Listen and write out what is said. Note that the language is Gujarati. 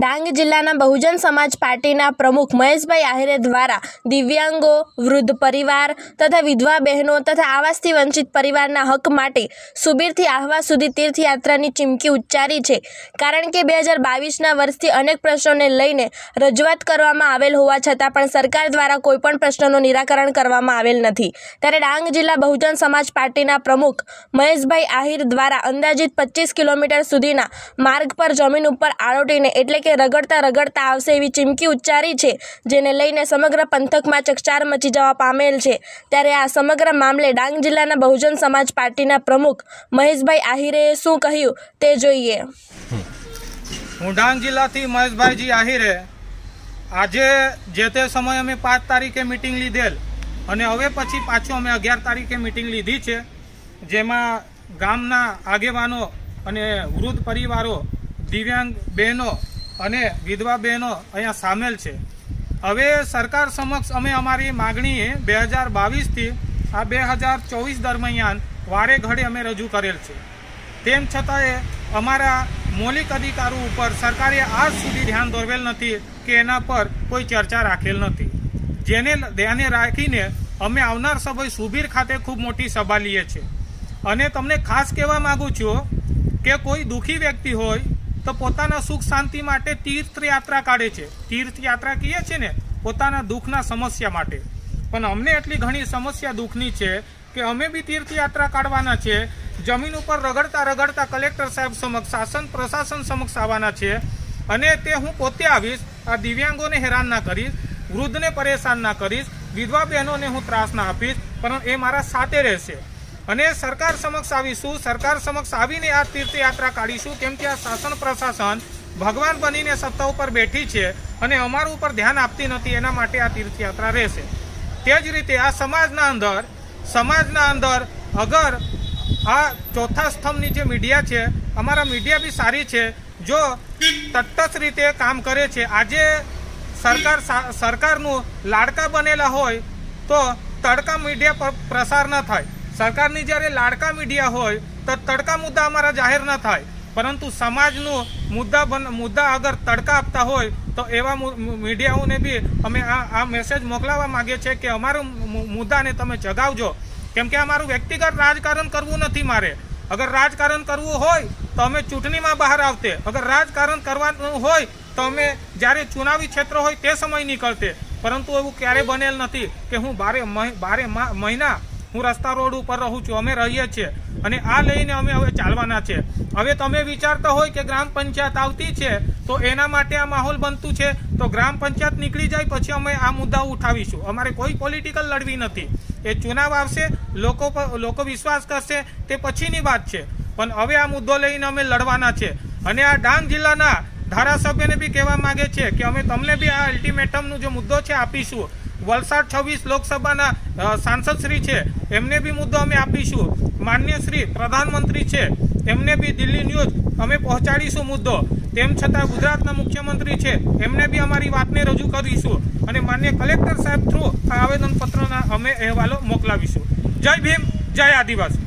ડાંગ જિલ્લાના બહુજન સમાજ પાર્ટીના પ્રમુખ મહેશભાઈ આહિરે દ્વારા દિવ્યાંગો, વૃદ્ધ પરિવાર તથા વિધવા બહેનો તથા આવાસથી વંચિત પરિવારના હક માટે સુબીરથી આહવા સુધી તીર્થયાત્રાની ચીમકી ઉચ્ચારી છે. કારણ કે બે હજાર બાવીસના વર્ષથી અનેક પ્રશ્નોને લઈને રજૂઆત કરવામાં આવેલ હોવા છતાં પણ સરકાર દ્વારા કોઈપણ પ્રશ્નોનું નિરાકરણ કરવામાં આવેલ નથી. ત્યારે ડાંગ જિલ્લા બહુજન સમાજ પાર્ટીના પ્રમુખ મહેશભાઈ આહિર દ્વારા અંદાજિત પચીસ કિલોમીટર સુધીના માર્ગ પર જમીન ઉપર આરોટીને એટલે કે રગડતા રગડતા આવશે એવી ચીમકી ઉચ્ચારી છે, જેને લઈને સમગ્ર પંથકમાં ચકચાર મચી જવા પામેલ છે. ત્યારે આ સમગ્ર મામલે ડાંગ જિલ્લાના બહુજન સમાજ પાર્ટીના પ્રમુખ મહેશભાઈ આહિરેએ શું કહ્યું તે જોઈએ. હું ડાંગ જિલ્લાથી મહેશભાઈજી આહિરે. આજે જે તે સમયે અમે પાંચ તારીખે મિટિંગ લીધેલ અને હવે પછી પાછું અમે અગિયાર તારીખે મિટિંગ લીધી છે, જેમાં ગામના આગેવાનો અને વૃદ્ધ પરિવારો, દિવ્યાંગ બહેનો અને વિધવા બહેનો અહીંયા સામેલ છે. હવે સરકાર સમક્ષ અમે અમારી માગણી બે હજાર બાવીસથી આ બે હજાર ચોવીસ દરમિયાન વારે ઘડે અમે રજૂ કરેલ છે. તેમ છતાંય અમારા મૌલિક અધિકારો ઉપર સરકારે આજ સુધી ધ્યાન દોરવેલ નથી કે એના પર કોઈ ચર્ચા રાખેલ નથી. જેને ધ્યાને રાખીને અમે આવનાર સમય સુબીર ખાતે ખૂબ મોટી સભા લઈએ છીએ. અને તમને ખાસ કહેવા માગું છું કે કોઈ દુઃખી વ્યક્તિ હોય તો પોતાના સુખ શાંતિ માટે તીર્થયાત્રા કાઢે છે. તીર્થયાત્રા કહીએ છીએ ને, પોતાના દુઃખના સમસ્યા માટે. પણ અમને એટલી ઘણી સમસ્યા દુઃખની છે કે અમે બી તીર્થયાત્રા કાઢવાના છે, જમીન ઉપર રગડતા રગડતા કલેક્ટર સાહેબ સમક્ષ, શાસન પ્રશાસન સમક્ષ આવવાના છે અને તે હું પોતે આવીશ, આ દિવ્યાંગોને હેરાન ના કરીશ, વૃદ્ધને પરેશાન ના કરીશ, વિધવા બહેનોને હું ત્રાસ ના આપીશ પરંતુ એ મારા સાથે રહેશે. અને સરકાર સમક્ષ આવીશું, સરકાર સમક્ષ આવીને આ તીર્થયાત્રા કાઢીશું, કેમ કે આ શાસન પ્રશાસન ભગવાન બનીને સત્તા ઉપર બેઠી છે અને અમારું ઉપર ધ્યાન આપતી નથી, એના માટે આ તીર્થયાત્રા રહેશે. તે જ રીતે આ સમાજના અંદર સમાજના અંદર અગર આ ચોથા સ્તંભની જે મીડિયા છે, અમારા મીડિયા બી સારી છે, જો તટસ્થ રીતે કામ કરે છે. આજે સરકાર સરકારનું લાડકા બનેલા હોય તો તડકા મીડિયા પર પ્રસાર ન થાય. સરકારની જ્યારે લાડકા મીડિયા હોય, તો તડકા મુદ્દા અમારા જાહેર ન થાય. પરંતુ સમાજનું મુદ્દા બન, મુદ્દા અગર તડકા આપતા હોય, તો એવા મીડિયાઓને બી અમે આ આ મેસેજ મોકલાવવા માંગીએ છીએ કે અમારું મુદ્દાને તમે જગાવજો. કેમ કે અમારું વ્યક્તિગત રાજકારણ કરવું નથી મારે. અગર રાજકારણ કરવું હોય, તો અમે ચૂંટણીમાં બહાર આવતે. અગર રાજકારણ કરવાનું હોય, તો અમે જ્યારે ચુનાવી ક્ષેત્ર હોય તે સમય નીકળતે. પરંતુ એવું ક્યારે બનેલ નથી કે હું બારે બારે મહિના હું રસ્તા રોડ ઉપર રહું છું, અમે રહીએ છીએ. અને આ લઈને અમે હવે ચાલવાના છે. હવે તમે વિચારતા હોય કે ગ્રામ પંચાયત આવતી છે, તો એના માટે આ માહોલ બનતું છે. તો ગ્રામ પંચાયત નીકળી જાય, પછી અમે આ મુદ્દા ઉઠાવીશું. અમારે કોઈ પોલિટિકલ લડવી નથી. એ ચુનાવ આવશે, લોકો લોકો વિશ્વાસ કરશે, તે પછીની વાત છે. પણ હવે આ મુદ્દો લઈને અમે લડવાના છે. અને આ ડાંગ જિલ્લાના ધારાસભ્યને બી કહેવા માંગે છે કે અમે તમને બી આ અલ્ટિમેટમનો જે મુદ્દો છે, આપીશું. વલસાડ છવ્વીસ લોકસભાના સાંસદશ્રી સાંસદ શ્રી છે. એમને બી મુદ્દો અમે આપીશું. માન્ય શ્રી, પ્રધાનમંત્રી છે. એમને બી દિલ્હી ન્યૂઝ અમે પહોંચાડીશું મુદ્દો. તેમ છતાં ગુજરાતના મુખ્યમંત્રી છે. એમને બી અમારી વાતને રજૂ કરીશું. અને માન્ય કલેક્ટર સાહેબ થ્રુ આ આવેદનપત્રના અમે અહેવાલો મોકલાવીશું. જય ભીમ જય આદિવાસી.